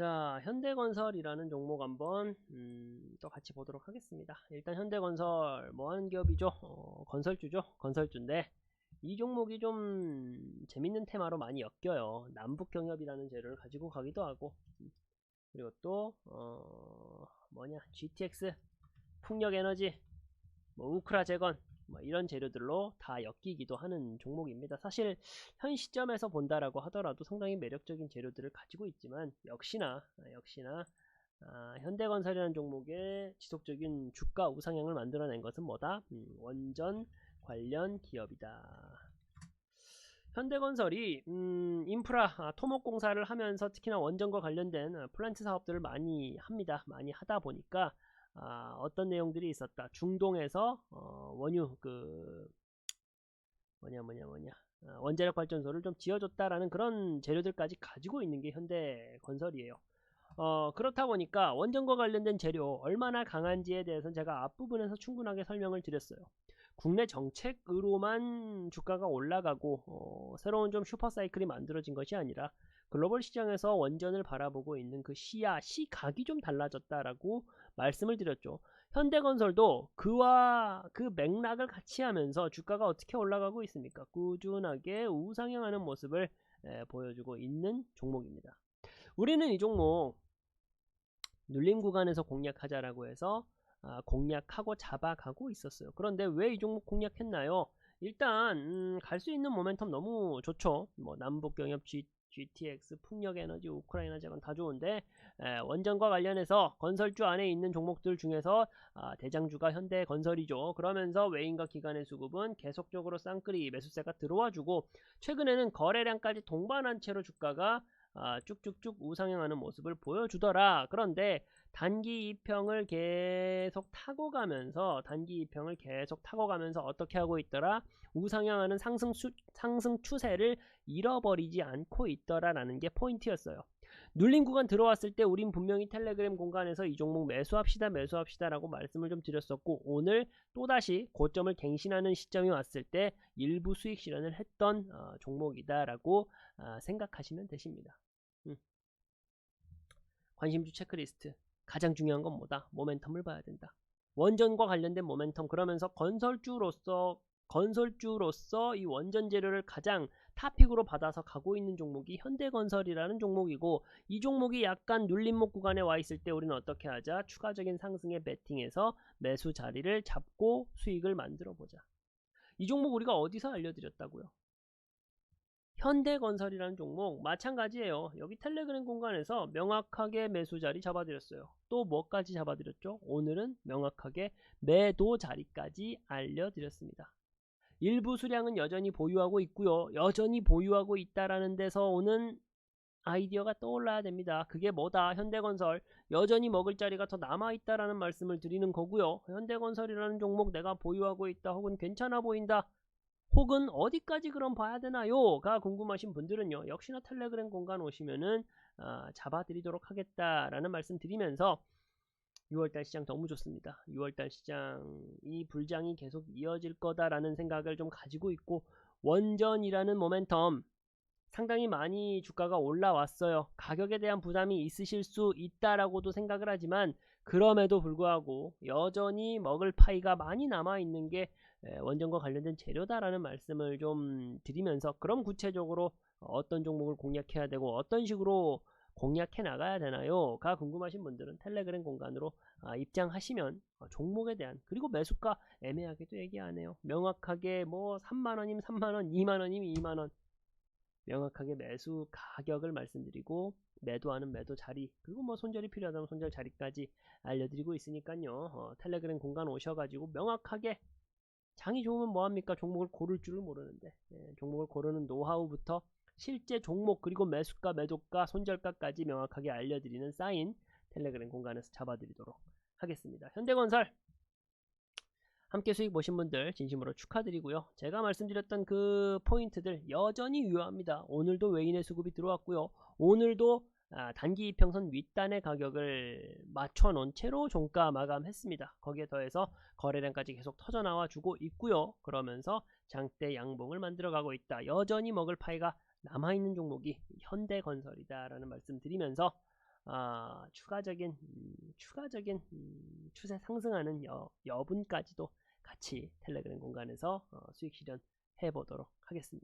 자, 현대건설이라는 종목 한번 음, 또 같이 보도록 하겠습니다. 일단 현대건설 뭐 하는 기업이죠? 어, 건설주죠. 건설주인데 이 종목이 좀 재밌는 테마로 많이 엮여요. 남북경협이라는 재료를 가지고 가기도 하고 음, 그리고 또 어, 뭐냐 GTX 풍력에너지 뭐 우크라 재건 뭐 이런 재료들로 다 엮이기도 하는 종목입니다. 사실 현 시점에서 본다라고 하더라도 상당히 매력적인 재료들을 가지고 있지만 역시나 아, 역시나 아, 현대건설이라는 종목의 지속적인 주가 우상향을 만들어낸 것은 뭐다? 음, 원전 관련 기업이다. 현대건설이 음, 인프라 아, 토목공사를 하면서 특히나 원전과 관련된 아, 플랜트 사업들을 많이 합니다. 많이 하다 보니까 아, 어떤 내용들이 있었다. 중동에서 어, 원유 그 뭐냐 뭐냐 뭐냐 아, 원자력 발전소를 좀 지어줬다라는 그런 재료들까지 가지고 있는 게 현대 건설이에요. 어, 그렇다 보니까 원전과 관련된 재료 얼마나 강한지에 대해서는 제가 앞부분에서 충분하게 설명을 드렸어요. 국내 정책으로만 주가가 올라가고 어, 새로운 좀 슈퍼사이클이 만들어진 것이 아니라 글로벌 시장에서 원전을 바라보고 있는 그 시야, 시각이 좀 달라졌다라고 말씀을 드렸죠. 현대건설도 그와 그 맥락을 같이 하면서 주가가 어떻게 올라가고 있습니까? 꾸준하게 우상향하는 모습을 에, 보여주고 있는 종목입니다. 우리는 이 종목 눌림 구간에서 공략하자라고 해서 아, 공략하고 잡아가고 있었어요. 그런데 왜 이 종목 공략했나요? 일단 음, 갈 수 있는 모멘텀 너무 좋죠. 뭐 남북 경협 G, GTX, 풍력에너지, 우크라이나 재건 다 좋은데 에, 원전과 관련해서 건설주 안에 있는 종목들 중에서 아, 대장주가 현대건설이죠. 그러면서 외인과 기관의 수급은 계속적으로 쌍끌이 매수세가 들어와주고 최근에는 거래량까지 동반한 채로 주가가 아, 쭉쭉쭉 우상향하는 모습을 보여주더라. 그런데 단기 이평을 계속 타고 가면서 단기 이평을 계속 타고 가면서 어떻게 하고 있더라? 우상향하는 상승 수, 상승 추세를 잃어버리지 않고 있더라라는 게 포인트였어요. 눌린 구간 들어왔을 때 우린 분명히 텔레그램 공간에서 이 종목 매수합시다 매수합시다 라고 말씀을 좀 드렸었고 오늘 또다시 고점을 갱신하는 시점이 왔을 때 일부 수익 실현을 했던 어, 종목이다 라고 어, 생각하시면 되십니다. 음. 관심주 체크리스트 가장 중요한 건 뭐다? 모멘텀을 봐야 된다. 원전과 관련된 모멘텀 그러면서 건설주로서 건설주로서 이 원전 재료를 가장 탑픽으로 받아서 가고 있는 종목이 현대건설이라는 종목이고 이 종목이 약간 눌림목 구간에 와 있을 때 우리는 어떻게 하자? 추가적인 상승에 베팅해서 매수 자리를 잡고 수익을 만들어 보자. 이 종목 우리가 어디서 알려드렸다고요? 현대건설이라는 종목 마찬가지예요. 여기 텔레그램 공간에서 명확하게 매수 자리 잡아드렸어요. 또 뭐까지 잡아드렸죠? 오늘은 명확하게 매도 자리까지 알려드렸습니다. 일부 수량은 여전히 보유하고 있고요. 여전히 보유하고 있다라는 데서 오는 아이디어가 떠올라야 됩니다. 그게 뭐다? 현대건설 여전히 먹을 자리가 더 남아있다라는 말씀을 드리는 거고요. 현대건설이라는 종목 내가 보유하고 있다 혹은 괜찮아 보인다. 혹은 어디까지 그럼 봐야 되나요?가 궁금하신 분들은요. 역시나 텔레그램 공간 오시면은 아, 잡아드리도록 하겠다라는 말씀 드리면서 6월달 시장 너무 좋습니다. 6월달 시장 이 불장이 계속 이어질 거다라는 생각을 좀 가지고 있고 원전이라는 모멘텀 상당히 많이 주가가 올라왔어요. 가격에 대한 부담이 있으실 수 있다라고도 생각을 하지만 그럼에도 불구하고 여전히 먹을 파이가 많이 남아 있는 게 원전과 관련된 재료다라는 말씀을 좀 드리면서 그럼 구체적으로 어떤 종목을 공략해야 되고 어떤 식으로 공략해 나가야 되나요? 가 궁금하신 분들은 텔레그램 공간으로 아, 입장하시면 어, 종목에 대한 그리고 매수가 애매하게도 얘기 안 해요. 명확하게 뭐 3만원이면 3만원, 2만원이면 2만원 명확하게 매수 가격을 말씀드리고 매도하는 매도 자리 그리고 뭐 손절이 필요하다면 손절 자리까지 알려드리고 있으니까요. 어, 텔레그램 공간 오셔가지고 명확하게 장이 좋으면 뭐합니까? 종목을 고를 줄을 모르는데 예, 종목을 고르는 노하우부터 실제 종목 그리고 매수가 매도가 손절가까지 명확하게 알려드리는 사인 텔레그램 공간에서 잡아드리도록 하겠습니다. 현대건설 함께 수익 보신 분들 진심으로 축하드리고요. 제가 말씀드렸던 그 포인트들 여전히 유효합니다. 오늘도 외인의 수급이 들어왔고요. 오늘도 아, 단기 이평선 윗단의 가격을 맞춰놓은 채로 종가 마감했습니다. 거기에 더해서 거래량까지 계속 터져나와 주고 있고요. 그러면서 장대 양봉을 만들어가고 있다. 여전히 먹을 파이가 남아있는 종목이 현대건설이다 라는 말씀 드리면서 아, 추가적인 음, 추가적인 음, 추세 상승하는 여, 여분까지도 같이 텔레그램 공간에서 어, 수익 실현 해 보도록 하겠습니다.